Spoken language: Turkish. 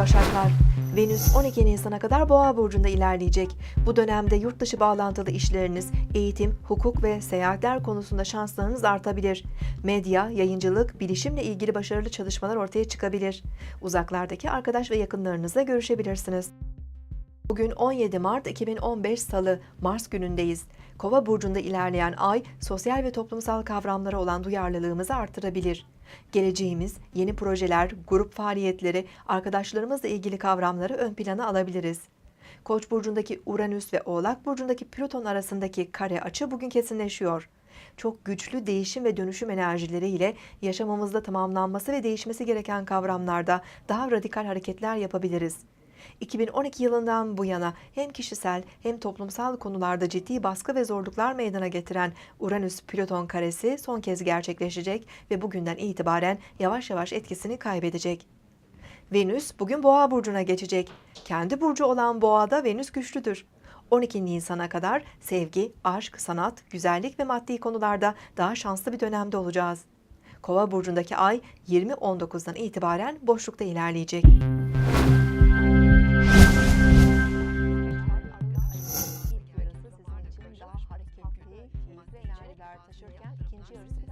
Başaklar. Venüs 12 Nisan'a kadar Boğa burcunda ilerleyecek. Bu dönemde yurt dışı bağlantılı işleriniz, eğitim, hukuk ve seyahatler konusunda şanslarınız artabilir. Medya, yayıncılık, bilişimle ilgili başarılı çalışmalar ortaya çıkabilir. Uzaklardaki arkadaş ve yakınlarınızla görüşebilirsiniz. Bugün 17 Mart 2015 Salı, Mars günündeyiz. Kova burcunda ilerleyen ay, sosyal ve toplumsal kavramlara olan duyarlılığımızı artırabilir. Geleceğimiz, yeni projeler, grup faaliyetleri, arkadaşlarımızla ilgili kavramları ön plana alabiliriz. Koç burcundaki Uranüs ve Oğlak burcundaki Plüton arasındaki kare açı bugün kesinleşiyor. Çok güçlü değişim ve dönüşüm enerjileriyle yaşamımızda tamamlanması ve değişmesi gereken kavramlarda daha radikal hareketler yapabiliriz. 2012 yılından bu yana hem kişisel hem toplumsal konularda ciddi baskı ve zorluklar meydana getiren Uranüs-Plüton karesi son kez gerçekleşecek ve bugünden itibaren yavaş yavaş etkisini kaybedecek. Venüs bugün Boğa burcuna geçecek. Kendi burcu olan Boğa'da Venüs güçlüdür. 12 Nisan'a kadar sevgi, aşk, sanat, güzellik ve maddi konularda daha şanslı bir dönemde olacağız. Kova burcundaki ay 20.19'dan itibaren boşlukta ilerleyecek. değil, keyifli enerjiler taşırken ikinci yarısı bir